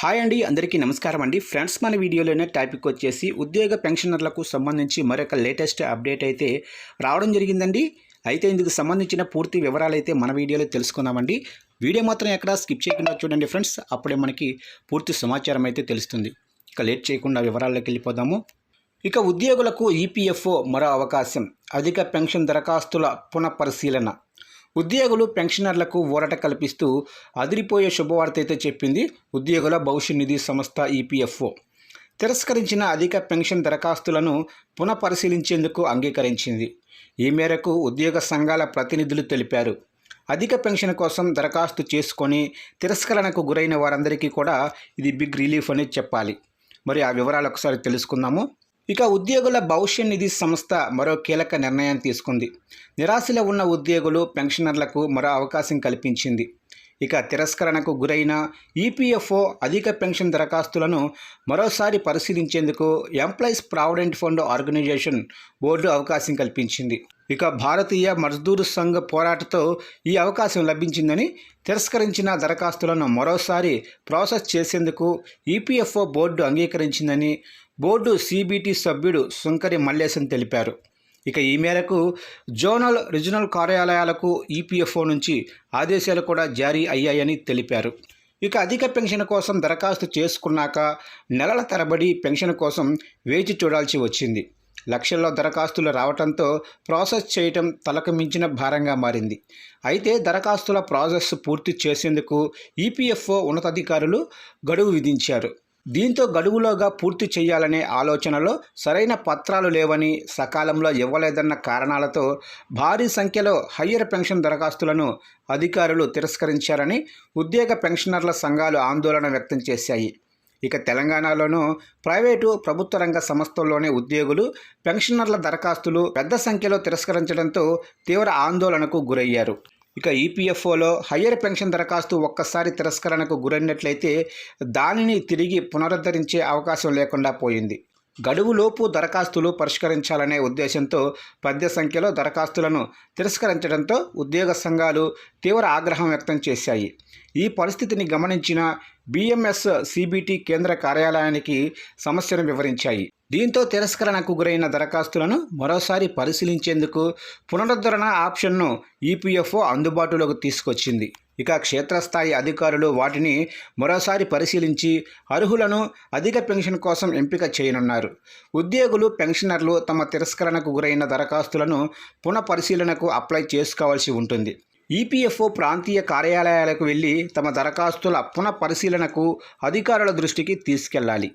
Hi అండి అందరికీ నమస్కారం అండి. ఫ్రెండ్స్ మన వీడియోలోనే టాపిక్ వచ్చేసి ఉద్యోగ పెన్షనర్లకు సంబంధించి మరొక లేటెస్ట్ అప్డేట్ అయితే రావడం జరిగిందండి. అయితే ఇందుకు సంబంధించిన పూర్తి వివరాలు అయితే మన వీడియోలో తెలుసుకుందామండి. వీడియో మాత్రం ఎక్కడ స్కిప్ చేయకుండా చూడండి ఫ్రెండ్స్. అప్పుడే మనకి పూర్తి సమాచారం అయితే తెలుస్తుంది. ఇక లేట్ చేయకుండా వివరాల్లోకి వెళ్ళిపోదాము. ఇక ఉద్యోగులకు ఈపీఎఫ్ఓ మరో అవకాశం. అధిక పెన్షన్ దరఖాస్తుల పునఃపరిశీలన. ఉద్యోగులు పెన్షనర్లకు ఊరట కల్పిస్తూ అదిరిపోయే శుభవార్త అయితే చెప్పింది ఉద్యోగుల భవిష్య నిధి సంస్థ ఈపీఎఫ్ఓ. తిరస్కరించిన అధిక పెన్షన్ దరఖాస్తులను పునఃపరిశీలించేందుకు అంగీకరించింది. ఈ మేరకు ఉద్యోగ సంఘాల ప్రతినిధులు తెలిపారు. అధిక పెన్షన్ కోసం దరఖాస్తు చేసుకొని తిరస్కరణకు గురైన వారందరికీ కూడా ఇది బిగ్ రిలీఫ్ అని చెప్పాలి. మరి ఆ వివరాలు ఒకసారి తెలుసుకుందాము. ఇక ఉద్యోగుల భవిష్య నిధి సంస్థ మరో కీలక నిర్ణయం తీసుకుంది. నిరాశలో ఉన్న ఉద్యోగులు పెన్షనర్లకు మరో అవకాశం కల్పించింది. ఇక తిరస్కరణకు గురైన ఈపీఎఫ్ఓ అధిక పెన్షన్ దరఖాస్తులను మరోసారి పరిశీలించేందుకు employees provident fund organisation board అవకాశం కల్పించింది. ఇక భారతీయ మజ్దూర్ సంఘ్ పోరాటతో ఈ అవకాశం లభించిందని తిరస్కరించిన దరఖాస్తులను మరోసారి ప్రాసెస్ చేసేందుకు ఈపీఎఫ్ఓ బోర్డు అంగీకరించిందని బోర్డు సిబిటి సభ్యుడు సుంకరి మల్లేశన్ తెలిపారు. ఇక ఈ మేరకు జోనల్ రీజనల్ కార్యాలయాలకు ఈపీఎఫ్ఓ నుంచి ఆదేశాలు కూడా జారీ అయ్యాయని తెలిపారు. ఇక అధిక పెన్షన్ కోసం దరఖాస్తు చేసుకున్నాక నెలల తరబడి పెన్షన్ కోసం వేచి చూడాల్సి వచ్చింది. లక్షల్లో దరఖాస్తులు రావడంతో ప్రాసెస్ చేయటం తలకు మించిన భారంగా మారింది. అయితే దరఖాస్తుల ప్రాసెస్ పూర్తి చేసేందుకు ఈపీఎఫ్ఓ ఉన్నతాధికారులు గడువు విధించారు. దీంతో గడువులోగా పూర్తి చేయాలనే ఆలోచనలో సరైన పత్రాలు లేవని సకాలంలో ఇవ్వలేదన్న కారణాలతో భారీ సంఖ్యలో హయ్యర్ పెన్షన్ దరఖాస్తులను అధికారులు తిరస్కరించారని ఉద్యోగ పెన్షనర్ల సంఘాలు ఆందోళన వ్యక్తం చేశాయి. ఇక తెలంగాణలోనూ ప్రైవేటు ప్రభుత్వ రంగ సంస్థల్లోనే ఉద్యోగులు పెన్షనర్ల దరఖాస్తులు పెద్ద సంఖ్యలో తిరస్కరించడంతో తీవ్ర ఆందోళనకు గురయ్యారు. ఇక ఈపీఎఫ్ఓలో హయ్యర్ పెన్షన్ దరఖాస్తు ఒక్కసారి తిరస్కరణకు గురైనట్లయితే దానిని తిరిగి పునరుద్ధరించే అవకాశం లేకుండా పోయింది. గడువులోపు దరఖాస్తులు పరిష్కరించాలనే ఉద్దేశంతో పెద్ద సంఖ్యలో దరఖాస్తులను తిరస్కరించడంతో ఉద్యోగ సంఘాలు తీవ్ర ఆగ్రహం వ్యక్తం చేశాయి. ఈ పరిస్థితిని గమనించిన బిఎంఎస్ సిబిటి కేంద్ర కార్యాలయానికి సమస్యను వివరించాయి. దీంతో తిరస్కరణకు గురైన దరఖాస్తులను మరోసారి పరిశీలించేందుకు పునరుద్ధరణ ఆప్షన్ను ఈపీఎఫ్ఓ అందుబాటులోకి తీసుకొచ్చింది. ఇక క్షేత్రస్థాయి అధికారులు వాటిని మరోసారి పరిశీలించి అర్హులను అధిక పెన్షన్ కోసం ఎంపిక చేయనున్నారు. ఉద్యోగులు పెన్షనర్లు తమ తిరస్కరణకు గురైన దరఖాస్తులను పునఃపరిశీలనకు అప్లై చేసుకోవాల్సి ఉంటుంది. ఈపీఎఫ్ఓ ప్రాంతీయ కార్యాలయాలకు వెళ్ళి తమ దరఖాస్తుల పునఃపరిశీలనకు అధికారుల దృష్టికి తీసుకెళ్ళాలి.